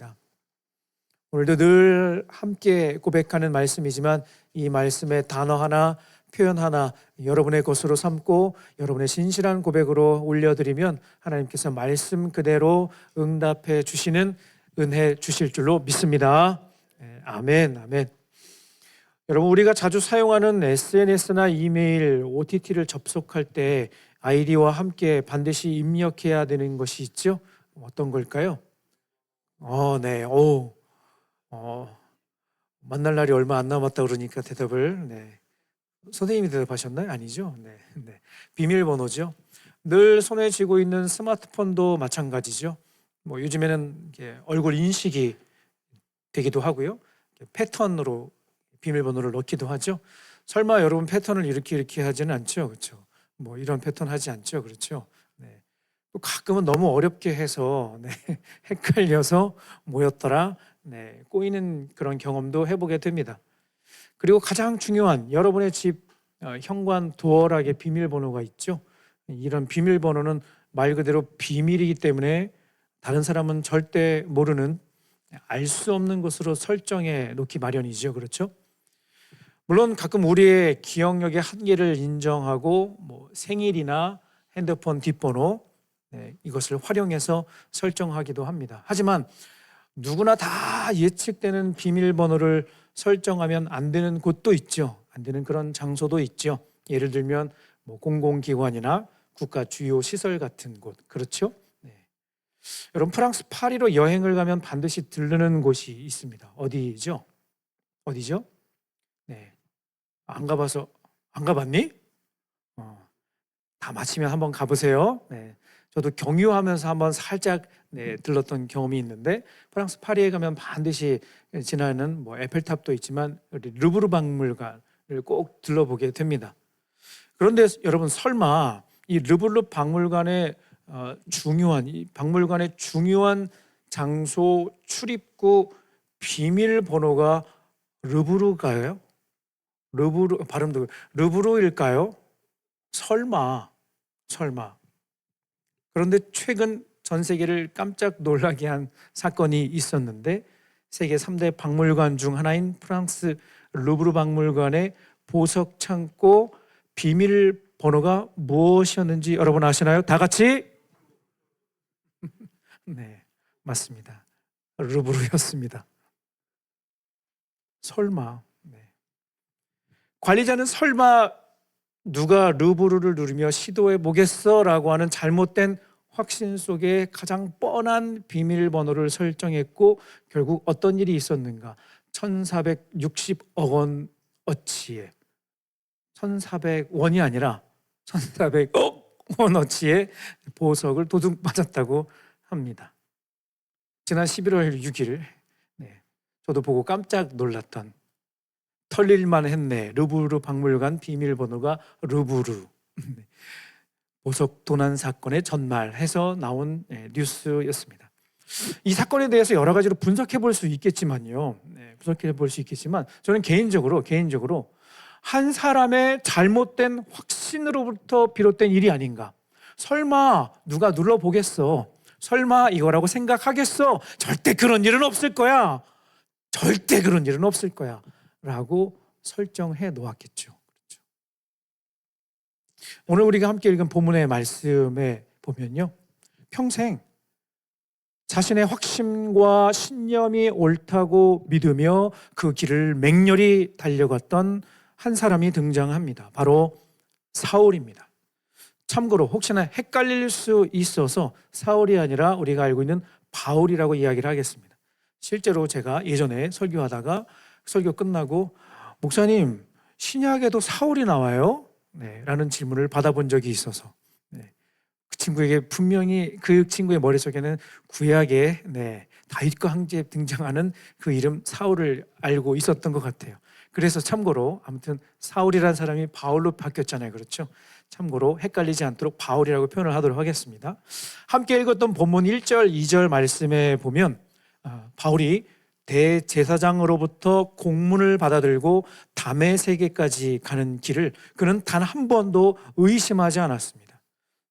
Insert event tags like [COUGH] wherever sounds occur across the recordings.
있습니다. 오늘도 늘 함께 고백하는 말씀이지만 이 말씀의 단어 하나, 표현 하나 여러분의 것으로 삼고 여러분의 신실한 고백으로 올려드리면 하나님께서 말씀 그대로 응답해 주시는 은혜 주실 줄로 믿습니다. 예, 아멘, 아멘. 여러분 우리가 자주 사용하는 SNS나 이메일, OTT를 접속할 때 아이디와 함께 반드시 입력해야 되는 것이 있죠. 어떤 걸까요? 어, 네, 오, 어, 만날 날이 얼마 안 남았다 그러니까 대답을 네. 선생님이 대답하셨나요? 아니죠. 네, [LAUGHS] 네. 비밀번호죠. 늘 손에 쥐고 있는 스마트폰도 마찬가지죠. 뭐 요즘에는 얼굴 인식이 되기도 하고요. 패턴으로 비밀번호를 넣기도 하죠. 설마 여러분 패턴을 이렇게 이렇게 하지는 않죠, 그렇죠? 뭐 이런 패턴 하지 않죠, 그렇죠? 네. 또 가끔은 너무 어렵게 해서 네. [LAUGHS] 헷갈려서 뭐였더라, 네. 꼬이는 그런 경험도 해보게 됩니다. 그리고 가장 중요한 여러분의 집 어, 현관 도어락에 비밀번호가 있죠. 이런 비밀번호는 말 그대로 비밀이기 때문에 다른 사람은 절대 모르는 알 수 없는 것으로 설정해 놓기 마련이죠. 그렇죠? 물론 가끔 우리의 기억력의 한계를 인정하고 뭐 생일이나 핸드폰 뒷번호 네, 이것을 활용해서 설정하기도 합니다. 하지만 누구나 다 예측되는 비밀번호를 설정하면 안 되는 곳도 있죠. 안 되는 그런 장소도 있죠. 예를 들면 뭐 공공기관이나 국가 주요 시설 같은 곳 그렇죠? 네. 여러분 프랑스 파리로 여행을 가면 반드시 들르는 곳이 있습니다. 어디죠? 어디죠? 네. 안 가봐서 안 가봤니? 어, 다 마치면 한번 가보세요. 네. 저도 경유하면서 한번 살짝 네, 들렀던 경험이 있는데 프랑스 파리에 가면 반드시 지나는 뭐 에펠탑도 있지만 우리 루브르 박물관을 꼭 들러보게 됩니다. 그런데 여러분 설마 이 르블르 박물관의 어, 중요한 이 박물관의 중요한 장소 출입구 비밀번호가 르브르가요? 르브르 발음도 르브르일까요? 설마 설마 그런데 최근 전 세계를 깜짝 놀라게 한 사건이 있었는데 세계 3대 박물관 중 하나인 프랑스 루브르 박물관의 보석 창고 비밀 번호가 무엇이었는지 여러분 아시나요? 다 같이 [LAUGHS] 네, 맞습니다. 루브르였습니다. 설마 네. 관리자는 설마 누가 루브르를 누르며 시도해 보겠어라고 하는 잘못된 확신 속에 가장 뻔한 비밀번호를 설정했고 결국 어떤 일이 있었는가? 1460억 원 어치의 1400원이 아니라 1400억 원어치의 보석을 도둑 맞았다고 합니다. 지난 11월 6일 네, 저도 보고 깜짝 놀랐던 털릴만 했네. 루브르 박물관 비밀번호가 루브르. 네. 보석 도난 사건의 전말해서 나온 네, 뉴스였습니다. 이 사건에 대해서 여러 가지로 분석해 볼 수 있겠지만요. 네, 분석해 볼 수 있겠지만 저는 개인적으로 개인적으로 한 사람의 잘못된 확신으로부터 비롯된 일이 아닌가. 설마 누가 눌러 보겠어. 설마 이거라고 생각하겠어. 절대 그런 일은 없을 거야. 절대 그런 일은 없을 거야. 라고 설정해 놓았겠죠. 오늘 우리가 함께 읽은 본문의 말씀에 보면요. 평생 자신의 확신과 신념이 옳다고 믿으며 그 길을 맹렬히 달려갔던 한 사람이 등장합니다. 바로 사울입니다. 참고로 혹시나 헷갈릴 수 있어서 사울이 아니라 우리가 알고 있는 바울이라고 이야기를 하겠습니다. 실제로 제가 예전에 설교하다가 설교 끝나고 목사님 신약에도 사울이 나와요? 네, 라는 질문을 받아본 적이 있어서 네, 그 친구에게 분명히 그 친구의 머릿속에는 구약에 네, 다윗과 황제에 등장하는 그 이름 사울을 알고 있었던 것 같아요. 그래서 참고로 아무튼 사울이라는 사람이 바울로 바뀌었잖아요. 그렇죠? 참고로 헷갈리지 않도록 바울이라고 표현을 하도록 하겠습니다. 함께 읽었던 본문 1절, 2절 말씀에 보면 아, 바울이 대제사장으로부터 공문을 받아들고 담의 세계까지 가는 길을 그는 단 한 번도 의심하지 않았습니다.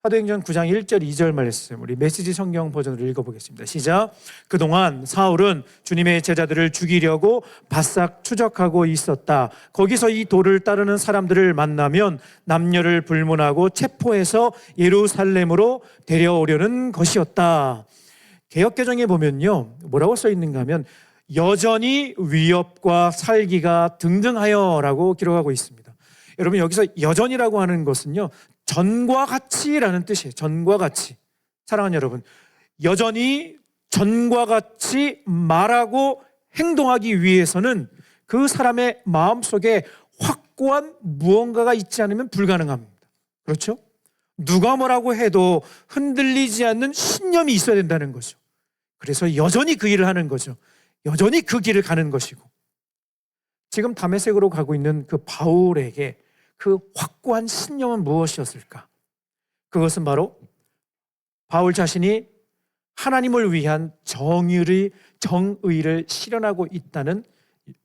사도행전 9장 1절 2절 말씀 우리 메시지 성경 버전으로 읽어보겠습니다. 시작. 그동안 사울은 주님의 제자들을 죽이려고 바싹 추적하고 있었다. 거기서 이 도를 따르는 사람들을 만나면 남녀를 불문하고 체포해서 예루살렘으로 데려오려는 것이었다. 개혁개정에 보면요. 뭐라고 써 있는가 하면 여전히 위협과 살기가 등등하여라고 기록하고 있습니다. 여러분 여기서 여전이라고 하는 것은요. 전과 같이라는 뜻이에요. 전과 같이. 사랑하는 여러분, 여전히 전과 같이 말하고 행동하기 위해서는 그 사람의 마음 속에 확고한 무언가가 있지 않으면 불가능합니다. 그렇죠? 누가 뭐라고 해도 흔들리지 않는 신념이 있어야 된다는 거죠. 그래서 여전히 그 일을 하는 거죠. 여전히 그 길을 가는 것이고. 지금 담에색으로 가고 있는 그 바울에게 그 확고한 신념은 무엇이었을까? 그것은 바로 바울 자신이 하나님을 위한 정의를 정의를 실현하고 있다는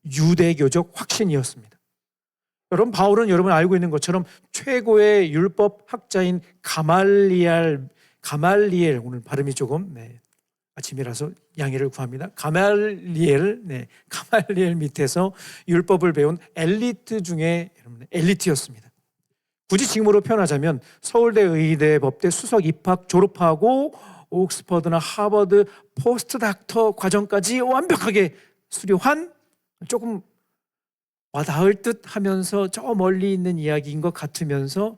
유대교적 확신이었습니다. 여러분 바울은 여러분 알고 있는 것처럼 최고의 율법 학자인 가말리엘 가말리엘 오늘 발음이 조금 네, 아침이라서 양해를 구합니다. 가말리엘 네, 가말리엘 밑에서 율법을 배운 엘리트 중에 엘리트였습니다. 굳이 지금으로 표현하자면 서울대 의대 법대 수석 입학 졸업하고 옥스퍼드나 하버드 포스트 닥터 과정까지 완벽하게 수료한 조금 와닿을 듯 하면서 저 멀리 있는 이야기인 것 같으면서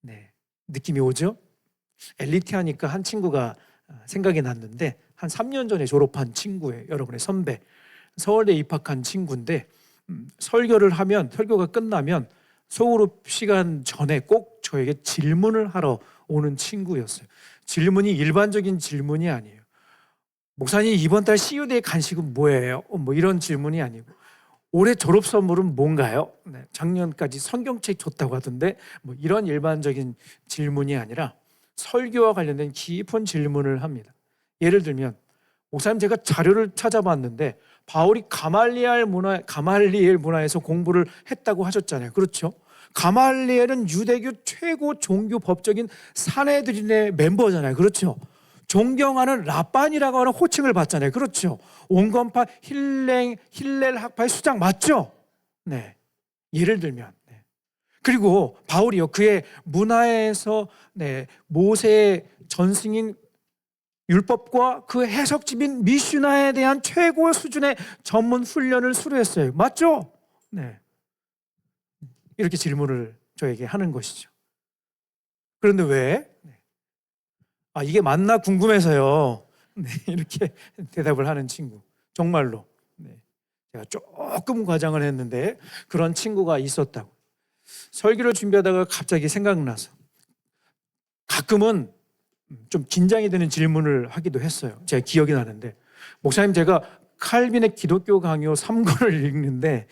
네, 느낌이 오죠. 엘리트 하니까 한 친구가 생각이 났는데 한 3년 전에 졸업한 친구예요. 여러분의 선배. 서울대 입학한 친구인데 음, 설교를 하면 설교가 끝나면 소그룹 시간 전에 꼭 저에게 질문을 하러 오는 친구였어요. 질문이 일반적인 질문이 아니에요. 목사님 이번 달 CU대의 간식은 뭐예요? 어, 뭐 이런 질문이 아니고 올해 졸업 선물은 뭔가요? 네, 작년까지 성경책 줬다고 하던데 뭐 이런 일반적인 질문이 아니라 설교와 관련된 깊은 질문을 합니다. 예를 들면 목사님 제가 자료를 찾아봤는데 바울이 가말리엘 문화 가말리엘 문화에서 공부를 했다고 하셨잖아요. 그렇죠? 가말리엘은 유대교 최고 종교 법적인 사내들인의 멤버잖아요. 그렇죠? 존경하는 라반이라고 하는 호칭을 받잖아요. 그렇죠? 온건파 힐랭 힐렐 학파의 수장 맞죠? 네. 예를 들면 네. 그리고 바울이요 그의 문화에서 네, 모세의 전승인 율법과 그 해석집인 미슈나에 대한 최고 수준의 전문 훈련을 수료했어요. 맞죠? 네. 이렇게 질문을 저에게 하는 것이죠. 그런데 왜? 네. 아, 이게 맞나 궁금해서요. [LAUGHS] 네, 이렇게 대답을 하는 친구. 정말로. 네. 제가 조금 과장을 했는데 그런 친구가 있었다고. 설교를 준비하다가 갑자기 생각나서 가끔은 좀 긴장이 되는 질문을 하기도 했어요. 제가 기억이 나는데 목사님 제가 칼빈의 기독교 강요 3권을 [LAUGHS] 읽는데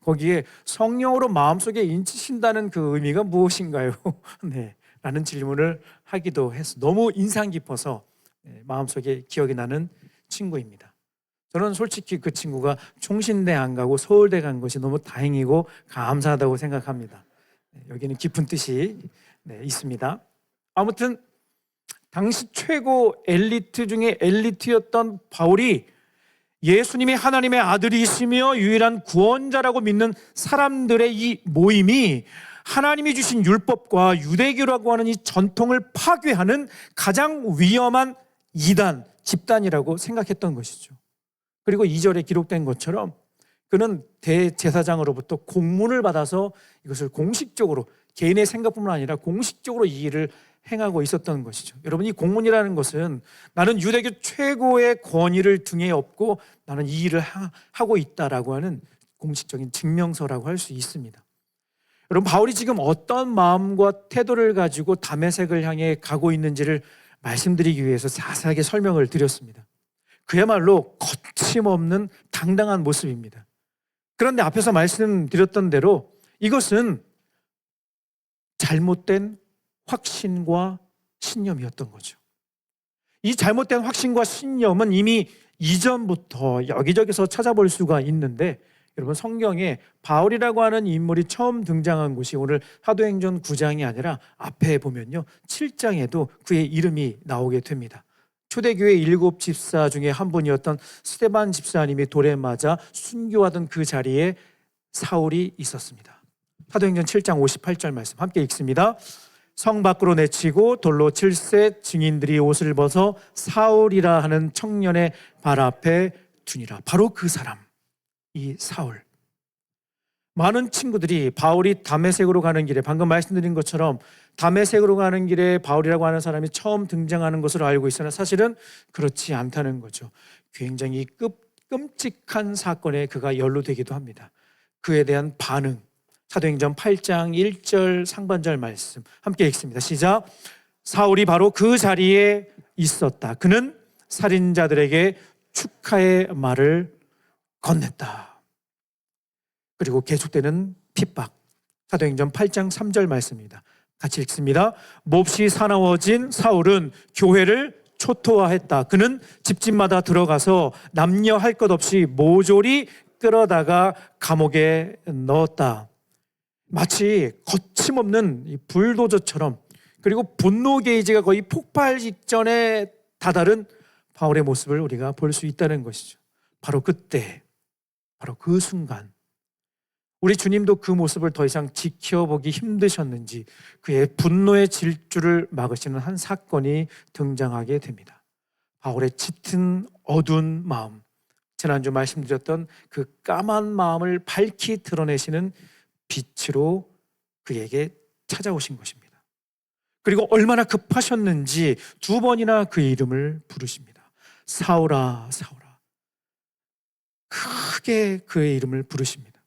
거기에 성령으로 마음속에 인치신다는 그 의미가 무엇인가요? [LAUGHS] 네. 라는 질문을 하기도 했어. 너무 인상 깊어서 네, 마음속에 기억이 나는 친구입니다. 저는 솔직히 그 친구가 총신대 안 가고 서울대 간 것이 너무 다행이고 감사하다고 생각합니다. 네, 여기는 깊은 뜻이 네, 있습니다. 아무튼 당시 최고 엘리트 중에 엘리트였던 바울이 예수님이 하나님의 아들이시며 유일한 구원자라고 믿는 사람들의 이 모임이 하나님이 주신 율법과 유대교라고 하는 이 전통을 파괴하는 가장 위험한 이단, 집단이라고 생각했던 것이죠. 그리고 2절에 기록된 것처럼 그는 대제사장으로부터 공문을 받아서 이것을 공식적으로 개인의 생각뿐만 아니라 공식적으로 이 일을 행하고 있었던 것이죠. 여러분 이 공문이라는 것은 나는 유대교 최고의 권위를 등에 업고 나는 이 일을 하고 있다라고 하는 공식적인 증명서라고 할 수 있습니다. 여러분 바울이 지금 어떤 마음과 태도를 가지고 담에색을 향해 가고 있는지를 말씀드리기 위해서 자세하게 설명을 드렸습니다. 그야말로 거침없는 당당한 모습입니다. 그런데 앞에서 말씀드렸던 대로 이것은 잘못된 확신과 신념이었던 거죠. 이 잘못된 확신과 신념은 이미 이전부터 여기저기서 찾아볼 수가 있는데 여러분 성경에 바울이라고 하는 인물이 처음 등장한 곳이 오늘 사도행전 9장이 아니라 앞에 보면요. 7장에도 그의 이름이 나오게 됩니다. 초대교회 일곱 집사 중에 한 분이었던 스테반 집사님이 돌에 맞아 순교하던 그 자리에 사울이 있었습니다. 사도행전 7장 58절 말씀 함께 읽습니다. 성 밖으로 내치고 돌로 칠세 증인들이 옷을 벗어 사울이라 하는 청년의 발 앞에 두니라. 바로 그 사람, 이 사울. 많은 친구들이 바울이 담에색으로 가는 길에 방금 말씀드린 것처럼 담에색으로 가는 길에 바울이라고 하는 사람이 처음 등장하는 것으로 알고 있으나 사실은 그렇지 않다는 거죠. 굉장히 급, 끔찍한 사건에 그가 연루되기도 합니다. 그에 대한 반응. 사도행전 8장 1절 상반절 말씀 함께 읽습니다. 시작. 사울이 바로 그 자리에 있었다. 그는 살인자들에게 축하의 말을 건넸다. 그리고 계속되는 핍박. 사도행전 8장 3절 말씀입니다. 같이 읽습니다. 몹시 사나워진 사울은 교회를 초토화했다. 그는 집집마다 들어가서 남녀 할 것 없이 모조리 끌어다가 감옥에 넣었다. 마치 거침없는 이 불도저처럼 그리고 분노 게이지가 거의 폭발 직전에 다다른 바울의 모습을 우리가 볼 수 있다는 것이죠. 바로 그때, 바로 그 순간, 우리 주님도 그 모습을 더 이상 지켜보기 힘드셨는지 그의 분노의 질주를 막으시는 한 사건이 등장하게 됩니다. 바울의 짙은 어두운 마음, 지난주 말씀드렸던 그 까만 마음을 밝히 드러내시는 빛으로 그에게 찾아오신 것입니다. 그리고 얼마나 급하셨는지 두 번이나 그의 이름을 부르십니다. 사울아, 사울아. 크게 그의 이름을 부르십니다.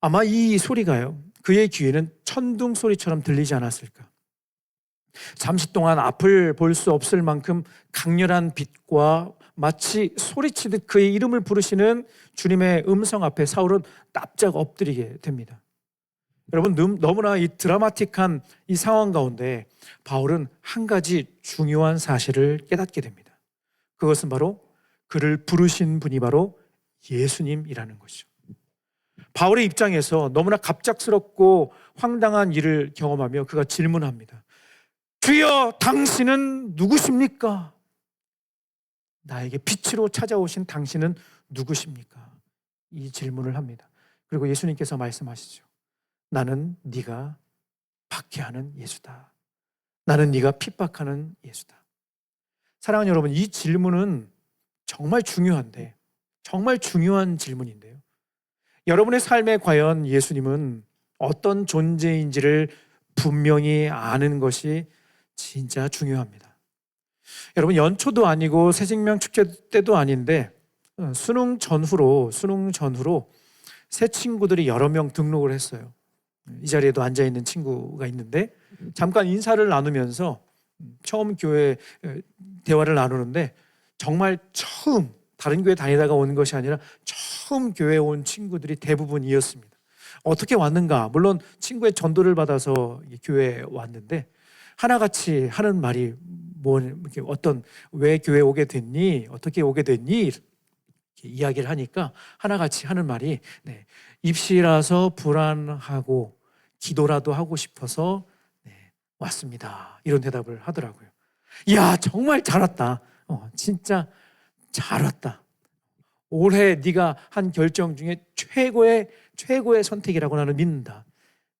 아마 이 소리가요, 그의 귀에는 천둥 소리처럼 들리지 않았을까. 잠시 동안 앞을 볼 수 없을 만큼 강렬한 빛과 마치 소리치듯 그의 이름을 부르시는 주님의 음성 앞에 사울은 납작 엎드리게 됩니다. 여러분 너무나 이 드라마틱한 이 상황 가운데 바울은 한 가지 중요한 사실을 깨닫게 됩니다. 그것은 바로 그를 부르신 분이 바로 예수님이라는 것이죠. 바울의 입장에서 너무나 갑작스럽고 황당한 일을 경험하며 그가 질문합니다. 주여, 당신은 누구십니까? 나에게 빛으로 찾아오신 당신은 누구십니까? 이 질문을 합니다. 그리고 예수님께서 말씀하시죠. 나는 네가 박해하는 예수다. 나는 네가 핍박하는 예수다. 사랑하는 여러분, 이 질문은 정말 중요한데, 정말 중요한 질문인데요. 여러분의 삶에 과연 예수님은 어떤 존재인지를 분명히 아는 것이 진짜 중요합니다. 여러분, 연초도 아니고 새생명 축제 때도 아닌데, 어, 수능 전후로, 수능 전후로 새 친구들이 여러 명 등록을 했어요. 이 자리에도 앉아 있는 친구가 있는데 잠깐 인사를 나누면서 처음 교회 대화를 나누는데 정말 처음 다른 교회 다니다가 온 것이 아니라 처음 교회 온 친구들이 대부분이었습니다. 어떻게 왔는가? 물론 친구의 전도를 받아서 교회에 왔는데 하나같이 하는 말이 뭐 이렇게 어떤 왜 교회 오게 됐니? 어떻게 오게 됐니? 이야기를 하니까 하나같이 하는 말이 네, 입시라서 불안하고 기도라도 하고 싶어서 네, 왔습니다. 이런 대답을 하더라고요. 야 정말 잘 왔다. 어, 진짜 잘 왔다. 올해 네가 한 결정 중에 최고의 최고의 선택이라고 나는 믿는다.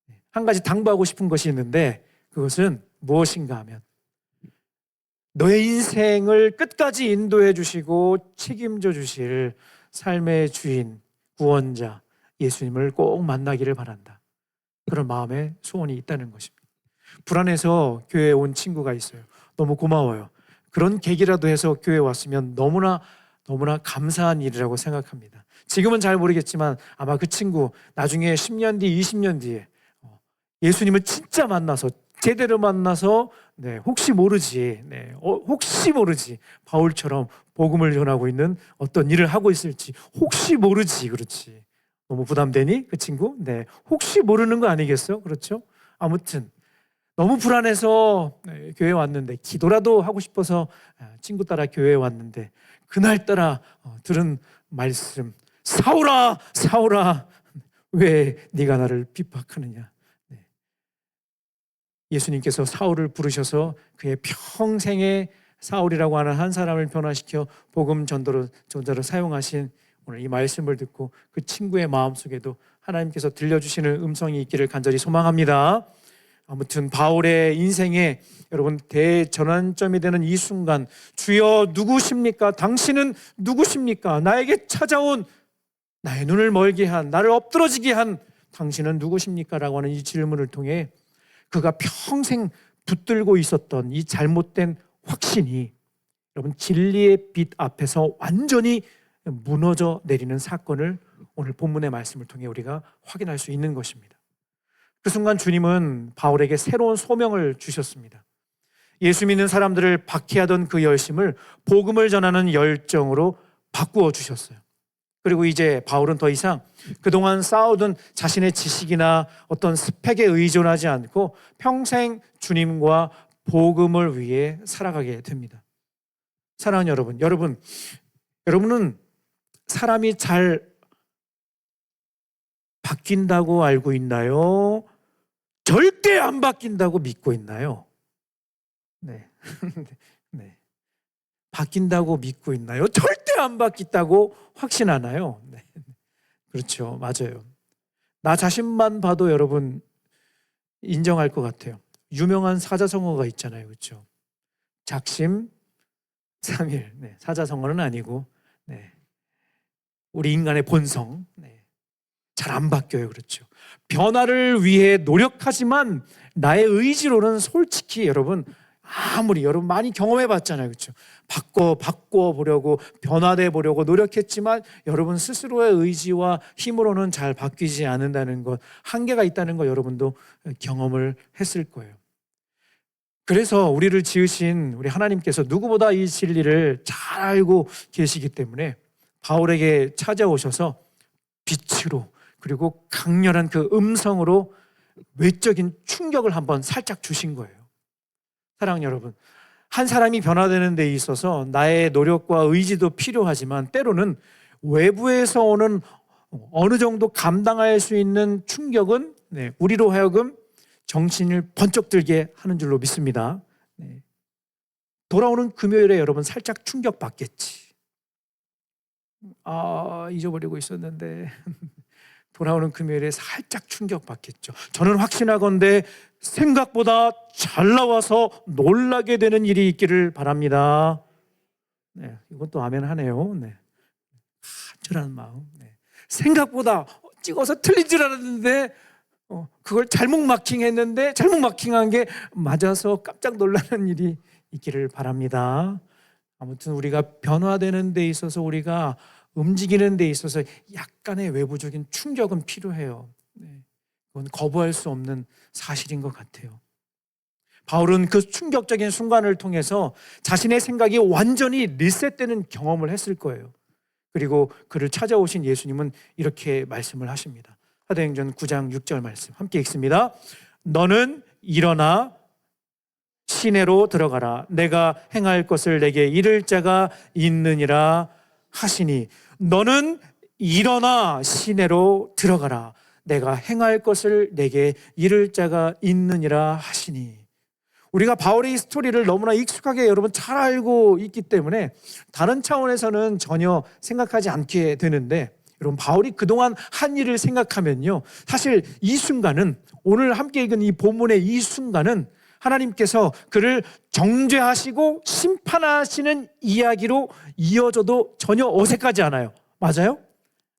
네, 한 가지 당부하고 싶은 것이 있는데 그것은 무엇인가 하면 너의 인생을 끝까지 인도해 주시고 책임져 주실 삶의 주인, 구원자 예수님을 꼭 만나기를 바란다. 그런 마음에 소원이 있다는 것입니다. 불안해서 교회에 온 친구가 있어요. 너무 고마워요. 그런 계기라도 해서 교회에 왔으면 너무나 너무나 감사한 일이라고 생각합니다. 지금은 잘 모르겠지만 아마 그 친구 나중에 10년 뒤, 20년 뒤에 어, 예수님을 진짜 만나서 제대로 만나서 네, 혹시 모르지, 네, 어, 혹시 모르지 바울처럼 복음을 전하고 있는 어떤 일을 하고 있을지 혹시 모르지, 그렇지. 너무 부담되니 그 친구? 네, 혹시 모르는 거 아니겠어? 그렇죠? 아무튼 너무 불안해서 네, 교회 에 왔는데 기도라도 하고 싶어서 아, 친구 따라 교회에 왔는데 그날 따라 어, 들은 말씀 사울아 사울아 왜 네가 나를 핍박하느냐 네. 예수님께서 사울을 부르셔서 그의 평생의 사울이라고 하는 한 사람을 변화시켜 복음 전도로 전자로 사용하신 오늘 이 말씀을 듣고 그 친구의 마음속에도 하나님께서 들려주시는 음성이 있기를 간절히 소망합니다. 아무튼 바울의 인생에 여러분 대전환점이 되는 이 순간 주여 누구십니까? 당신은 누구십니까? 나에게 찾아온 나의 눈을 멀게 한 나를 엎드러지게 한 당신은 누구십니까? 라고 하는 이 질문을 통해 그가 평생 붙들고 있었던 이 잘못된 확신이 여러분 진리의 빛 앞에서 완전히 무너져 내리는 사건을 오늘 본문의 말씀을 통해 우리가 확인할 수 있는 것입니다. 그 순간 주님은 바울에게 새로운 소명을 주셨습니다. 예수 믿는 사람들을 박해하던 그 열심을 복음을 전하는 열정으로 바꾸어 주셨어요. 그리고 이제 바울은 더 이상 그동안 쌓아둔 자신의 지식이나 어떤 스펙에 의존하지 않고 평생 주님과 복음을 위해 살아가게 됩니다. 사랑하는 여러분, 여러분, 여러분은 사람이 잘 바뀐다고 알고 있나요? 절대 안 바뀐다고 믿고 있나요? 네. [LAUGHS] 네. 바뀐다고 믿고 있나요? 절대 안 바뀌다고 확신하나요? 네. 그렇죠. 맞아요. 나 자신만 봐도 여러분 인정할 것 같아요. 유명한 사자성어가 있잖아요. 그렇죠? 작심 삼일. 네. 사자성어는 아니고 네. 우리 인간의 본성. 네. 잘안 바뀌어요. 그렇죠. 변화를 위해 노력하지만 나의 의지로는 솔직히 여러분 아무리 여러분 많이 경험해 봤잖아요. 그렇죠? 바꿔 바꿔 보려고 변화돼 보려고 노력했지만 여러분 스스로의 의지와 힘으로는 잘 바뀌지 않는다는 것, 한계가 있다는 거 여러분도 경험을 했을 거예요. 그래서 우리를 지으신 우리 하나님께서 누구보다 이 진리를 잘 알고 계시기 때문에 바울에게 찾아오셔서 빛으로 그리고 강렬한 그 음성으로 외적인 충격을 한번 살짝 주신 거예요. 사랑 여러분, 한 사람이 변화되는 데 있어서 나의 노력과 의지도 필요하지만 때로는 외부에서 오는 어느 정도 감당할 수 있는 충격은 네, 우리로 하여금 정신을 번쩍 들게 하는 줄로 믿습니다. 네. 돌아오는 금요일에 여러분 살짝 충격 받겠지. 아 잊어버리고 있었는데 [LAUGHS] 돌아오는 금요일에 살짝 충격받겠죠. 저는 확신하건대 생각보다 잘 나와서 놀라게 되는 일이 있기를 바랍니다. 네, 이것도 아멘 하네요. 네. 간절한 마음. 네. 생각보다 찍어서 틀린 줄 알았는데 어, 그걸 잘못 마킹했는데 잘못 마킹한 게 맞아서 깜짝 놀라는 일이 있기를 바랍니다. 아무튼 우리가 변화되는 데 있어서 우리가 움직이는 데 있어서 약간의 외부적인 충격은 필요해요. 네. 그건 거부할 수 없는 사실인 것 같아요. 바울은 그 충격적인 순간을 통해서 자신의 생각이 완전히 리셋되는 경험을 했을 거예요. 그리고 그를 찾아오신 예수님은 이렇게 말씀을 하십니다. 사도행전 9장 6절 말씀 함께 읽습니다. 너는 일어나 시내로 들어가라. 내가 행할 것을 내게 이를 자가 있느니라 하시니 너는 일어나 시내로 들어가라. 내가 행할 것을 내게 이를 자가 있느니라 하시니. 우리가 바울의 이 스토리를 너무나 익숙하게 여러분 잘 알고 있기 때문에 다른 차원에서는 전혀 생각하지 않게 되는데 여러분 바울이 그동안 한 일을 생각하면요. 사실 이 순간은 오늘 함께 읽은 이 본문의 이 순간은 하나님께서 그를 정죄하시고 심판하시는 이야기로 이어져도 전혀 어색하지 않아요. 맞아요?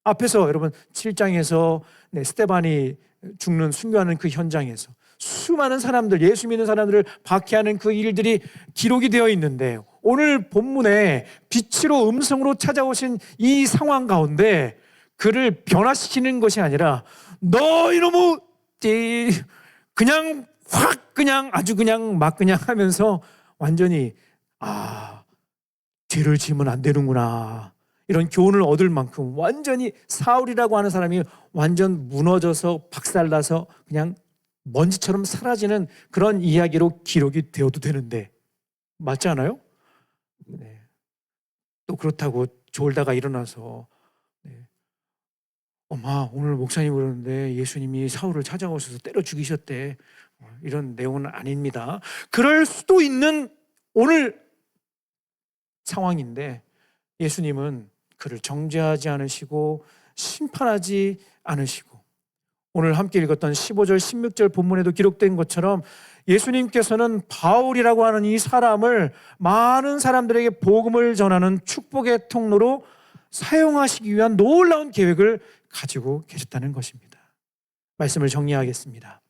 앞에서 여러분 7장에서 네, 스테반이 죽는 순교하는 그 현장에서 수많은 사람들 예수 믿는 사람들을 박해하는 그 일들이 기록이 되어 있는데 오늘 본문에 빛으로 음성으로 찾아오신 이 상황 가운데 그를 변화시키는 것이 아니라 너 이놈의 그냥 확 그냥 아주 그냥 막 그냥 하면서 완전히 아 죄를 지으면 안 되는구나 이런 교훈을 얻을 만큼 완전히 사울이라고 하는 사람이 완전 무너져서 박살나서 그냥 먼지처럼 사라지는 그런 이야기로 기록이 되어도 되는데 맞지 않아요? 네. 또 그렇다고 졸다가 일어나서 네. 엄마 오늘 목사님 그러는데 예수님이 사울을 찾아오셔서 때려 죽이셨대. 어, 이런 내용은 아닙니다. 그럴 수도 있는 오늘 상황인데 예수님은 그를 정죄하지 않으시고 심판하지 않으시고 오늘 함께 읽었던 15절 16절 본문에도 기록된 것처럼 예수님께서는 바울이라고 하는 이 사람을 많은 사람들에게 복음을 전하는 축복의 통로로 사용하시기 위한 놀라운 계획을 가지고 계셨다는 것입니다. 말씀을 정리하겠습니다.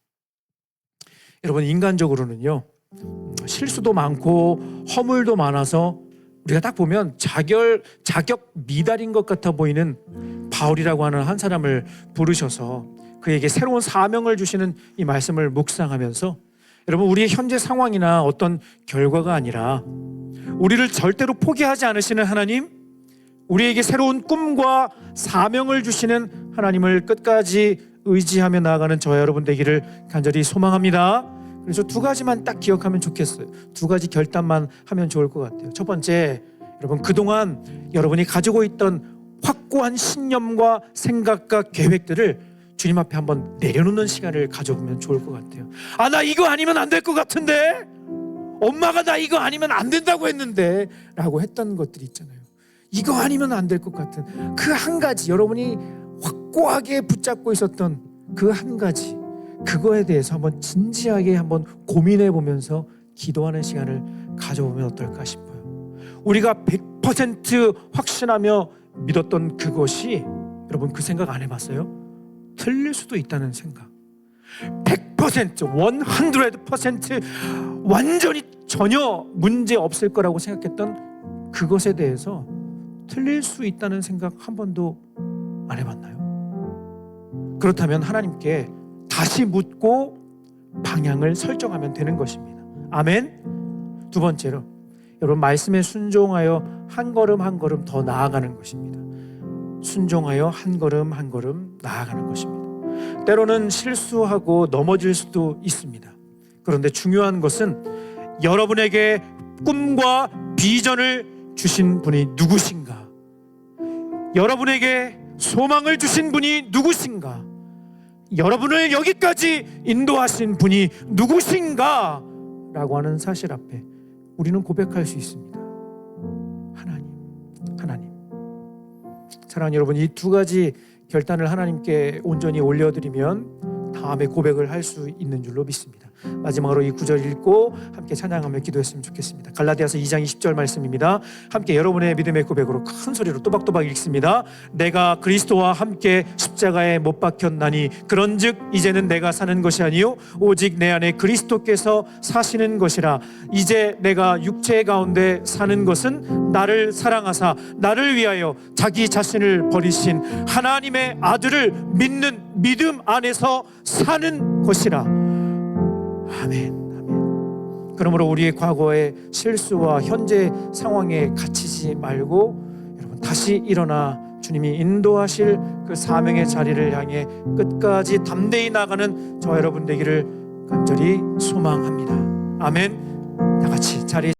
여러분 인간적으로는요 음, 실수도 많고 허물도 많아서 우리가 딱 보면 자결 자격 미달인 것 같아 보이는 바울이라고 하는 한 사람을 부르셔서 그에게 새로운 사명을 주시는 이 말씀을 묵상하면서 여러분 우리의 현재 상황이나 어떤 결과가 아니라 우리를 절대로 포기하지 않으시는 하나님 우리에게 새로운 꿈과 사명을 주시는 하나님을 끝까지 의지하며 나아가는 저와 여러분 되기를 간절히 소망합니다. 그래서 두 가지만 딱 기억하면 좋겠어요. 두 가지 결단만 하면 좋을 것 같아요. 첫 번째, 여러분 그동안 여러분이 가지고 있던 확고한 신념과 생각과 계획들을 주님 앞에 한번 내려놓는 시간을 가져보면 좋을 것 같아요. 아, 나 이거 아니면 안 될 것 같은데? 엄마가 나 이거 아니면 안 된다고 했는데? 라고 했던 것들이 있잖아요. 이거 아니면 안 될 것 같은 그 한 가지 여러분이 확고하게 붙잡고 있었던 그 한 가지 그거에 대해서 한번 진지하게 한번 고민해 보면서 기도하는 시간을 가져보면 어떨까 싶어요. 우리가 100% 확신하며 믿었던 그것이 여러분 그 생각 안 해봤어요? 틀릴 수도 있다는 생각. 100% 100% 완전히 전혀 문제 없을 거라고 생각했던 그것에 대해서 틀릴 수 있다는 생각 한 번도 안 해봤나요? 그렇다면 하나님께 다시 묻고 방향을 설정하면 되는 것입니다. 아멘. 두 번째로 여러분 말씀에 순종하여 한 걸음 한 걸음 더 나아가는 것입니다. 순종하여 한 걸음 한 걸음 나아가는 것입니다. 때로는 실수하고 넘어질 수도 있습니다. 그런데 중요한 것은 여러분에게 꿈과 비전을 주신 분이 누구신가? 여러분에게 소망을 주신 분이 누구신가? 여러분을 여기까지 인도하신 분이 누구신가? 라고 하는 사실 앞에 우리는 고백할 수 있습니다. 하나님, 하나님. 사랑하는 여러분, 이 두 가지 결단을 하나님께 온전히 올려드리면 다음에 고백을 할 수 있는 줄로 믿습니다. 마지막으로 이 구절 읽고 함께 찬양하며 기도했으면 좋겠습니다. 갈라디아서 2장 20절 말씀입니다. 함께 여러분의 믿음의 고백으로 큰 소리로 또박또박 읽습니다. 내가 그리스도와 함께 십자가에 못 박혔나니 그런즉 이제는 내가 사는 것이 아니요 오직 내 안에 그리스도께서 사시는 것이라 이제 내가 육체 가운데 사는 것은 나를 사랑하사 나를 위하여 자기 자신을 버리신 하나님의 아들을 믿는 믿음 안에서 사는 것이라. 아멘. 그러므로 우리의 과거의 실수와 현재 상황에 갇히지 말고 여러분 다시 일어나 주님이 인도하실 그 사명의 자리를 향해 끝까지 담대히 나가는 저와 여러분 되기를 간절히 소망합니다. 아멘. 다 같이 자리